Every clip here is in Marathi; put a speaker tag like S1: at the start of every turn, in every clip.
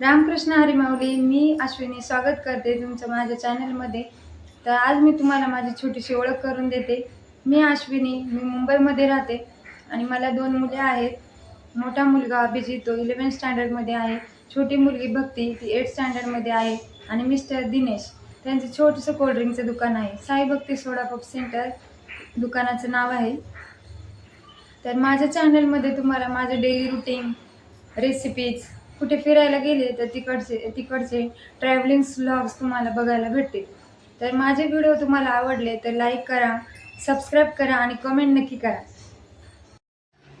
S1: रामकृष्ण हरिमावली मी अश्विनी स्वागत करते तुमचं माझ्या चॅनलमध्ये. तर आज मी तुम्हाला माझी छोटीशी ओळख करून देते. मी अश्विनी मी मुंबईमध्ये राहते आणि मला दोन मुले आहेत. मोठा मुलगा अभिजित तो इलेवन स्टँडर्डमध्ये आहे. छोटी मुलगी भक्ती ती एट स्टँडर्डमध्ये आहे. आणि मिस्टर दिनेश त्यांचं छोटंसं कोल्ड्रिंकचं दुकान आहे. साई भक्ती सोडा पप सेंटर दुकानाचं नाव आहे. तर माझ्या चॅनलमध्ये तुम्हाला माझं डेली रुटीन रेसिपीज कुठे फिरायला गेले तर तिकडचे तिकडचे ट्रॅव्हलिंग व्लॉग्स तुम्हाला बघायला भेटतील. तर माझे व्हिडिओ तुम्हाला आवडले तर लाईक करा सबस्क्राईब करा आणि कमेंट नक्की करा.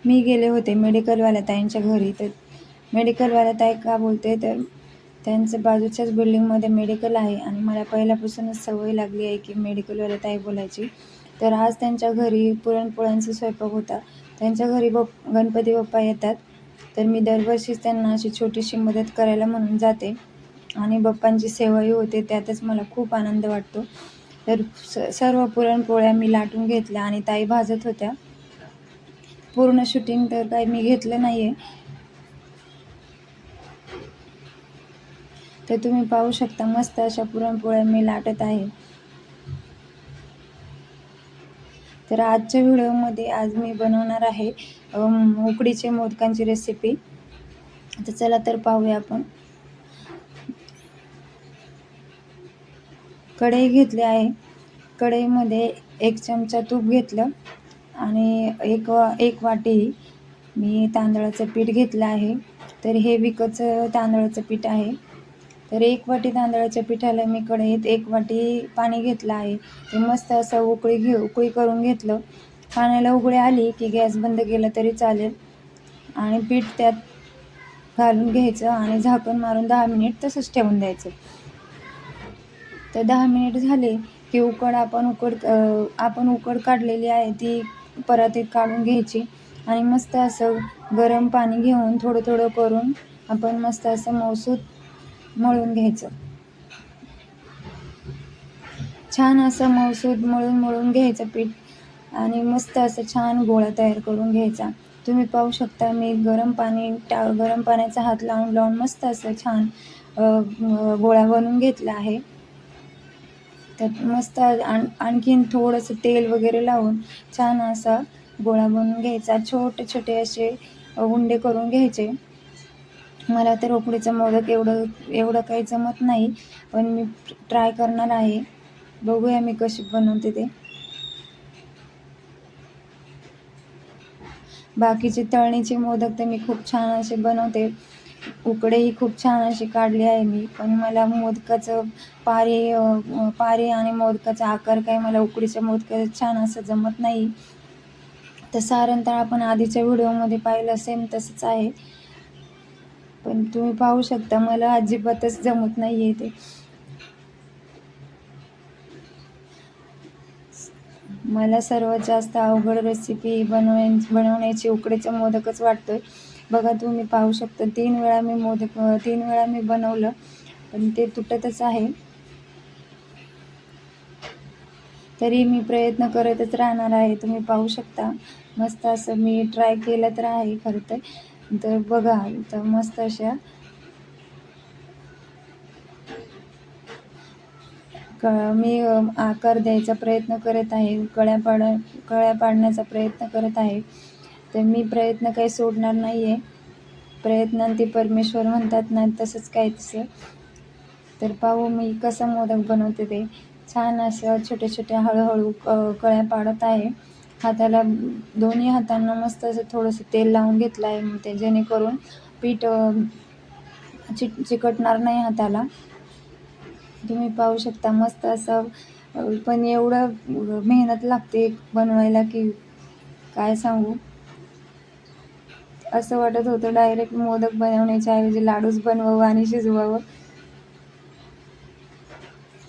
S1: मी गेले होते मेडिकलवाल्या ताईंच्या घरी. तर मेडिकलवाल्या ताई का बोलते? तर त्यांचं बाजूच्याच बिल्डिंगमध्ये मेडिकल आहे आणि मला पहिल्यापासूनच सवय लागली आहे की मेडिकलवाल्या ताई बोलायची. तर आज त्यांच्या घरी पुरणपोळ्यांचा स्वयंपाक होता. त्यांच्या घरी बप गणपती बाप्पा येतात. तर मी दरवर्षीच त्यांना अशी छोटीशी मदत करायला म्हणून जाते. आणि बाप्पांची सेवाही होते त्यातच मला खूप आनंद वाटतो. तर स सर्व पुरणपोळ्या मी लाटून घेतल्या आणि ताई भाजत होत्या. पूर्ण शूटिंग तर काही मी घेतलं नाही आहे तर तुम्ही पाहू शकता मस्त अशा पुरणपोळ्या मी लाटत आहे. तर आजच्या व्हिडिओमध्ये आज मी बनवणार आहे उकडीचे मोदकांची रेसिपी तर चला तर पाहूया आपण. कढई घेतली आहे. कढईमध्ये एक चमचा तूप घेतलं आणि एक वा एक वाटी मी तांदळाचं पीठ घेतलं आहे. तर हे विकतचं तांदळाचं पीठ आहे. तर एक वाटी तांदळाच्या पिठाला मी कढईत एक वाटी पाणी घेतलं आहे. ते मस्त असं उकळी घे उकळी करून घेतलं. पाण्याला उकळी आली की गॅस बंद केला तरी चालेल. आणि पीठ त्यात घालून घ्यायचं आणि झाकण मारून दहा मिनिट तसंच ठेवून द्यायचं. तर दहा मिनिट झाले की उकड आपण उकड आपण उकड काढलेली आहे ती परातीत काढून घ्यायची. आणि मस्त असं गरम पाणी घेऊन थोडं थोडं करून आपण मस्त असं मौसूद मळून घ्यायचं. छान असं मौसूद मळून मळून घ्यायचं पीठ आणि मस्त असं छान गोळा तयार करून घ्यायचा. तुम्ही पाहू शकता मी गरम पाणी टा गरम पाण्याचा हात लावून लावून मस्त असं छान गोळा बनवून घेतला आहे. त्यात मस्त आण आणखीन थोडंसं तेल वगैरे लावून छान असा गोळा बनवून घ्यायचा. छोटे छोटे असे उंडे करून घ्यायचे. मला तर उकडीचं मोदक एवढं एवढं काही जमत नाही पण मी ट्राय करणार आहे. बघूया मी कशी बनवते ते. बाकीचे तळणीचे मोदक तर मी खूप छान असे बनवते. उकडेही खूप छान अशी काढली आहे मी पण मला मोदकाचं पारे पारे आणि मोदकाचा आकार काय मला उकडीच्या मोदकाचं छान असं जमत नाही. तर सारण तर आपण आधीच्या व्हिडिओमध्ये पाहिलं सेम तसंच आहे. पण तुम्ही पाहू शकता मला अजिबातच जमत नाही आहे ते. मला सर्वात जास्त अवघड रेसिपी बनवण्या बनवण्याची उकडीचा मोदकच वाटतोय. बघा तुम्ही पाहू शकता तीन वेळा मी मोदक तीन वेळा मी बनवलं पण ते तुटतच आहे. तरी मी प्रयत्न करतच राहणार आहे तुम्ही पाहू शकता. मस्त असं मी ट्राय केलं तर आहे खरं तर. तर बघा तर मस्त अशा क मी आकार द्यायचा प्रयत्न करत आहे कळ्या पाड कळ्या पाडण्याचा प्रयत्न करत आहे. तर मी प्रयत्न काही सोडणार नाही आहे प्रयत्नांती परमेश्वर म्हणतात ना तसंच काय तसं. तर पाहू मी कसं मोदक बनवते ते. छान असं छोट्या छोट्या हळूहळू क कळ्या पाडत आहे. हाताला दोन्ही हातांना मस्त असं थोडंसं तेल लावून घेतलं आहे मग ते जेणेकरून पीठ अ, चिक चिकटणार नाही हाताला. तुम्ही पाहू शकता मस्त असं पण एवढं मेहनत लागते बनवायला की काय सांगू? असं वाटत होतं डायरेक्ट मोदक बनवण्याच्या ऐवजी लाडूच बनवावं आणि शिजवावं.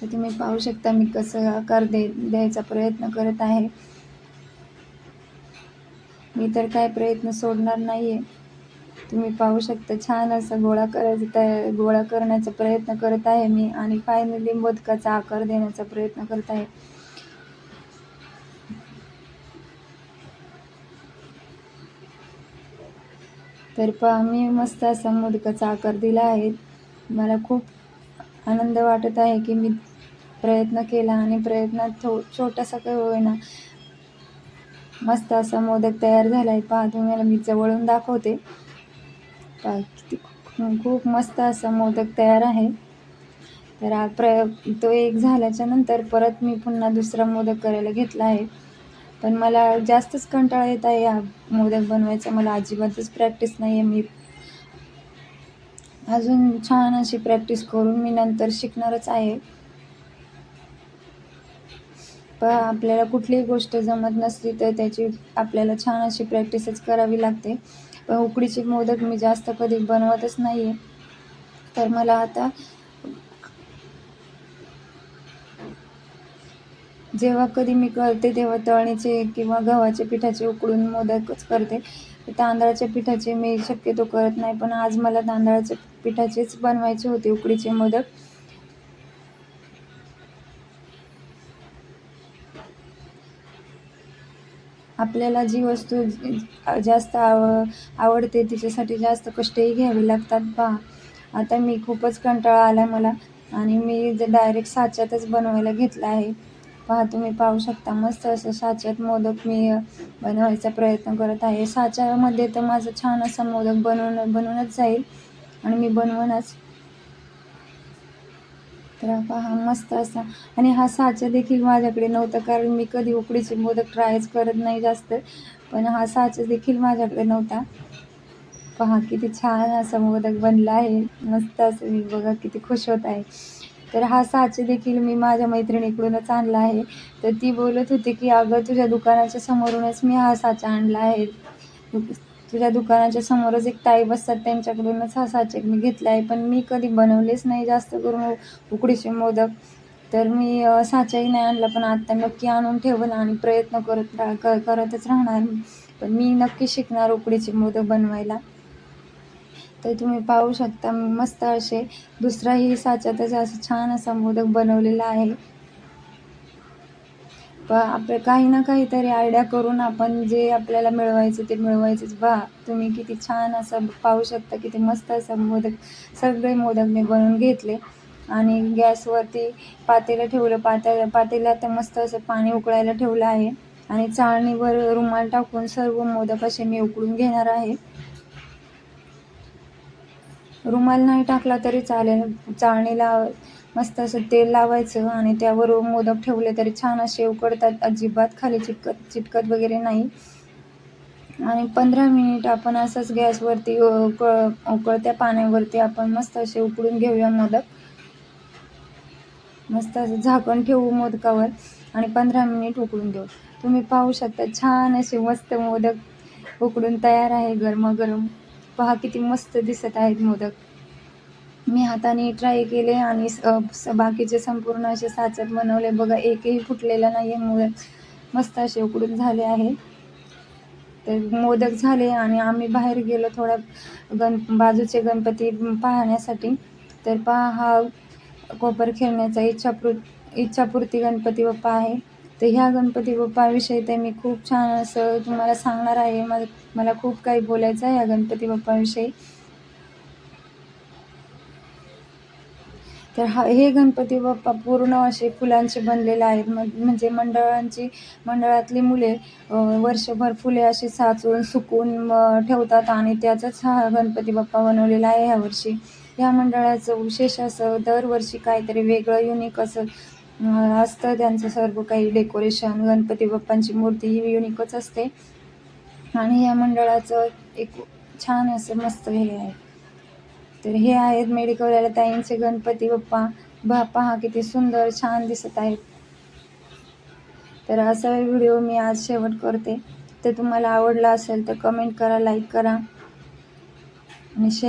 S1: तर तुम्ही पाहू शकता मी कसं आकार दे द्यायचा प्रयत्न करत आहे. मी तर काय प्रयत्न सोडणार नाही आहे तुम्ही पाहू शकता छान असं गोळा करायचं तया गोळा करण्याचा प्रयत्न करत आहे मी आणि फायनली मोदकाचा आकार देण्याचा प्रयत्न करत आहे. तर पहा मी मस्त असा मोदकाचा आकार दिला आहे. मला खूप आनंद वाटत आहे की मी प्रयत्न केला आणि प्रयत्नात थो छोटासा काही होईना मस्त असा मोदक तयार झाला आहे पहा तुम्हाला मी जवळून दाखवते. पहा किती खूप मस्त असा मोदक तयार आहे. तर प्र तो एक झाल्याच्यानंतर परत मी पुन्हा दुसरा मोदक करायला घेतला आहे. पण मला जास्तच कंटाळा येत आहे हा मोदक बनवायचा. मला अजिबातच प्रॅक्टिस नाही आहे मी अजून छान अशी प्रॅक्टिस करून मी नंतर शिकणारच आहे. आपल्याला कुठलीही गोष्ट जमत नसली तर त्याची आपल्याला छान अशी प्रॅक्टिसच करावी लागते. पण उकडीचे मोदक मी जास्त कधी बनवतच नाही आहे तर मला आता जेव्हा कधी मी करते तेव्हा तळणीचे किंवा गव्हाच्या पिठाचे उकडून मोदकच करते. तांदळाच्या पिठाचे मी शक्यतो करत नाही पण आज मला तांदळाच्या पिठाचेच बनवायचे होते उकडीचे मोदक. आपल्याला जी वस्तू जास्त आव आवडते तिच्यासाठी जास्त कष्टही घ्यावे लागतात पहा आता मी खूपच कंटाळा आला मला आणि मी जे डायरेक्ट साच्यातच बनवायला घेतला आहे. पहा तुम्ही पाहू शकता मस्त असं साच्यात मोदक मी बनवायचा प्रयत्न करत आहे. साच्यामध्ये तर माझं छान असं मोदक बनवून बनवूनच जाईल आणि मी बनवूनच तर पहा मस्त असा. आणि हा साचा देखील माझ्याकडे नव्हता कारण मी कधी उकडीचे मोदक ट्रायच करत नाही जास्त. पण हा साचा देखील माझ्याकडे नव्हता. पहा किती छान असा मोदक बनला आहे. मस्त असं मी बघा किती खुश होत आहे. तर हा साचे देखील मी माझ्या मैत्रिणीकडूनच आणला आहे. तर ती बोलत होती की अगं तुझ्या दुकानाच्या समोरूनच मी हा साचा आणला आहे. तुझ्या दुकानाच्या समोरच एक ताई बसतात त्यांच्याकडूनच हा साचे मी घेतला आहे पण मी कधी बनवलेच नाही जास्त करून उकडीचे मोदक. तर मी साचाही नाही आणला पण आत्ता नक्की आणून ठेवलं आणि प्रयत्न करत रा करतच राहणार पण मी नक्की शिकणार उकडीचे मोदक बनवायला. तर तुम्ही पाहू शकता मस्त असे दुसराही साच्यातच असं छान असा मोदक बनवलेला आहे. प आप काही ना काहीतरी आयडिया करून आपण जे आपल्याला मिळवायचं ते मिळवायचंच बा. तुम्ही किती छान असं पाहू शकता किती मस्त असं मोदक सगळे मोदक मी बनवून घेतले. आणि गॅसवरती पातेलं ठेवलं पात्याला पातेला तर मस्त असं पाणी उकळायला ठेवलं आहे. आणि चाळणीवर रुमाल टाकून सर्व मोदक असे मी उकळून घेणार आहे. रुमाल नाही टाकला तरी चालेल. चाळणीला मस्त असं तेल लावायचं आणि त्यावर मोदक ठेवले तरी छान असे उकडतात. अजिबात खाली चिटकत चिटकत वगैरे नाही. आणि पंधरा मिनिट आपण असंच गॅसवरती उकळ उकळत्या पाण्यावरती आपण मस्त असे उकडून घेऊया मोदक. मस्त असं झाकण ठेवू मोदकावर आणि पंधरा मिनिट उकडून घेऊ तुम्ही पाहू शकता छान असे मस्त मोदक उकडून तयार आहे गरमागरम. पहा किती मस्त दिसत आहेत मोदक. मी हाताने ट्राय केले आणि बाकीचे संपूर्ण असे साचत बनवले. बघा एकही फुटलेला नाही आहे मोदक मस्त असे उकडून झाले आहे. तर मोदक झाले आणि आम्ही बाहेर गेलो थोड्या गण बाजूचे गणपती पाहण्यासाठी. तर पहा हा कोपर खेळण्याचा इच्छापूर इच्छापूर्ती गणपती बाप्पा आहे. तर ह्या गणपती बाप्पाविषयी तर मी खूप छान असं तुम्हाला सांगणार आहे. मला मला खूप काही बोलायचं आहे ह्या गणपती बाप्पाविषयी. तर हा हे गणपती बाप्पा पूर्ण असे फुलांचे बनलेले आहेत. म्हणजे मंडळांची मंडळातली मुले वर्षभर फुले अशी साचून सुकून ठेवतात आणि त्याचाच हा गणपती बाप्पा बनवलेला आहे ह्यावर्षी ह्या मंडळाचं विशेष असं दरवर्षी काहीतरी वेगळं युनिक असं असतं. त्यांचं सर्व काही डेकोरेशन गणपती बाप्पांची मूर्ती ही युनिकच असते. आणि या मंडळाचं एक छान असं मस्त हे आहे. तर हे आहेत मेडिकल ताईंचे गणपती बाप्पा. बा पहा किती सुंदर छान दिसत आहेत. तर असा व्हिडिओ मी आज शेवट करते. तर तुम्हाला आवडला असेल तर कमेंट करा लाईक करा. आणि शेअर